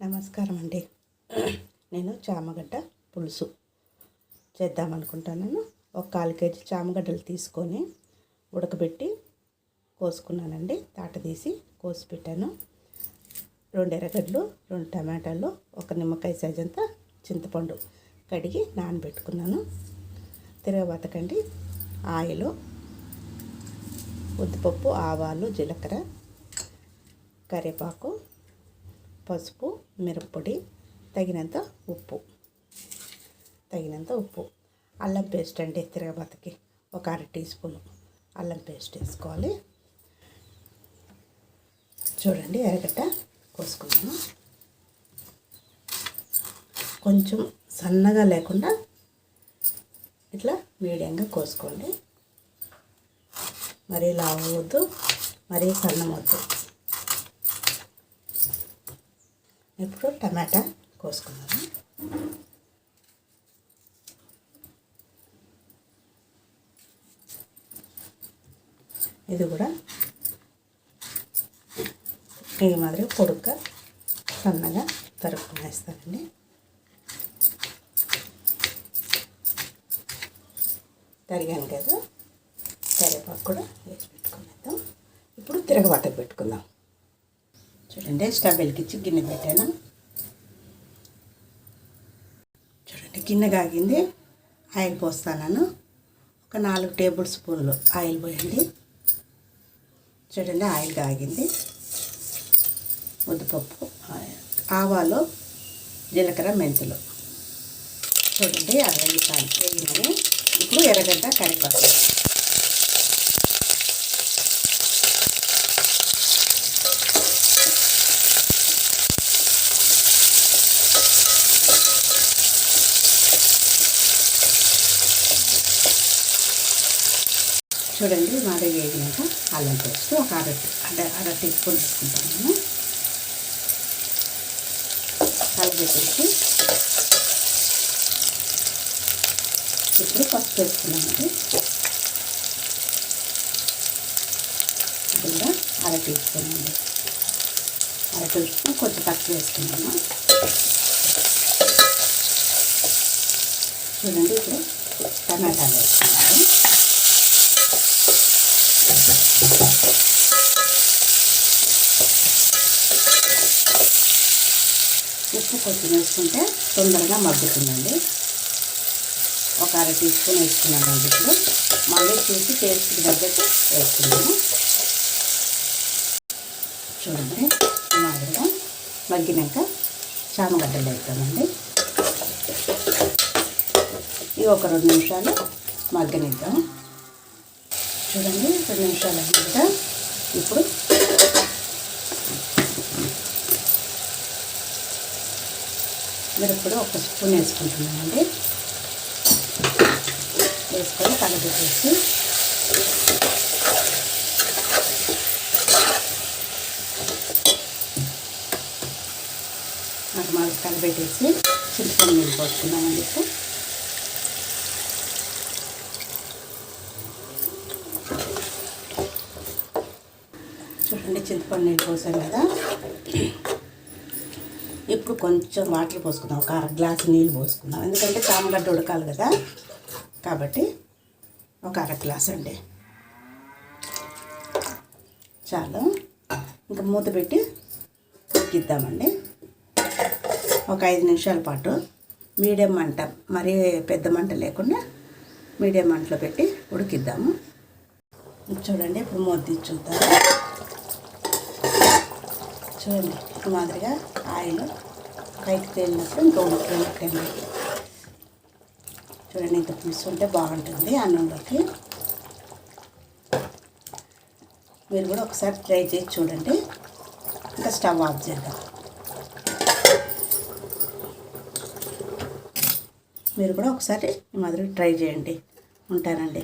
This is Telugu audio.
నమస్కారం అండి నేను చామగడ్డ పులుసు చేద్దామనుకుంటున్నాను ఒక కాలు కేజీ చామగడ్డలు తీసుకొని ఉడకబెట్టి కోసుకున్నానండి. తాట తీసి కోసి పెట్టాను. రెండు ఎర్రగడ్డలు రెండు టమాటాలు ఒక నిమ్మకాయ సైజ్ అంతా చింతపండు కడిగి నానబెట్టుకున్నాను. తిరగబతకండి ఆయిల్ ఉద్దిపప్పు ఆవాలు జీలకర్ర కరివేపాకు పసుపు మిరప్పొడి తగినంత ఉప్పు. తగినంత ఉప్పు. అల్లం పేస్ట్ అండి తిరగబతకి ఒక అర టీ స్పూన్ అల్లం పేస్ట్ వేసుకోవాలి. చూడండి ఎర్రగడ్డ కోసుకున్నాను. కొంచెం సన్నగా లేకుండా ఇట్లా మీడియంగా కోసుకోండి. మరీ లావు వద్దు మరీ సన్నం వద్దు ఇప్పుడు టమాటా కోసుకున్నాము ఇది కూడా ఈ మాదిరి పొడుగ్గా సన్నగా తరుక్కునేస్తానండి. తరిగాను కదా కరివేపాకు కూడా వేసి పెట్టుకునేద్దాం. ఇప్పుడు తిరగబాటకు పెట్టుకుందాం. చూడండి స్టవ్ వెలిగించి గిన్నె పెట్టాను? చూడండి గిన్నె కాగింది ఆయిల్ పోస్తాను ఒక నాలుగు టేబుల్ స్పూన్లు ఆయిల్ పోయండి. చూడండి ఆయిల్ కాగింది. ముద్దపప్పు ఆవాలు జీలకర్ర మెంతులు. చూడండి అవి వేసాను వేగినవి ఇప్పుడు ఎర్రగడ్డ కరివేపాకు. చూడండి మాది వేగినాక అల్లం పేస్ట్ ఒక అర అర అర టీ స్పూన్ వేసుకుంటాను కలబెట్టేసి ఇప్పుడు పసుపు వేసుకున్నామండి. అది కూడా అర టీ స్పూన్ అండి. అర టీ స్పూన్ కొంచెం పసుపు వేసుకున్నాము చూడండి ఇప్పుడు టమాటాలు వేసుకున్నాము ఉప్పు కొంచెం వేసుకుంటే తొందరగా మగ్గుతుందండి. ఒక అర టీ స్పూన్ వేసుకున్నానండి ఇప్పుడు. మళ్ళీ చూసి టేస్ట్ తగ్గట్టు వేసుకున్నాము చూడండి మాదిరిగా మగ్గినాక చామగడ్డలు వేస్తామండి ఇవి ఒక రెండు నిమిషాలు మగ్గనిద్దాం చూడండి రెండు నిమిషాలు అన్నమాట ఇప్పుడు మిరప్పుడు ఒక స్పూన్ వేసుకుంటున్నామండి వేసుకొని కలబెట్టేసి నార్మల్ కలపెట్టేసి చింతపండు నీళ్ళు పోసుకున్నామండి ఇప్పుడు. చూడండి చింతపండు నీళ్ళు పోసాం కదా. ఇప్పుడు కొంచెం వాటర్ పోసుకుందాం. ఒక అర గ్లాస్ నీళ్ళు పోసుకుందాం. ఎందుకంటే చామగడ్డ ఉడకాలి కదా. కాబట్టి ఒక అర గ్లాస్ అండి. చాలు. ఇంకా మూత పెట్టి ఉడికిద్దామండి. ఒక ఐదు నిమిషాల పాటు మీడియం మంట మరీ పెద్ద మంట లేకుండా మీడియం మంటలో పెట్టి ఉడికిద్దాము. చూడండి ఇప్పుడు మూత తీసి చూద్దాం చూడండి ఈ మాదిరిగా ఆయిల్ పైకి తేలినప్పుడు ఇంకా ఉడికినట్టండి చూడండి ఇంత పులుసు ఉంటే బాగుంటుంది అన్నంలోకి మీరు కూడా ఒకసారి ట్రై చేసి చూడండి. ఇంకా స్టవ్ ఆఫ్ చేద్దాం. మీరు కూడా ఒకసారి ఈ మాదిరి ట్రై చేయండి. ఉంటానండి.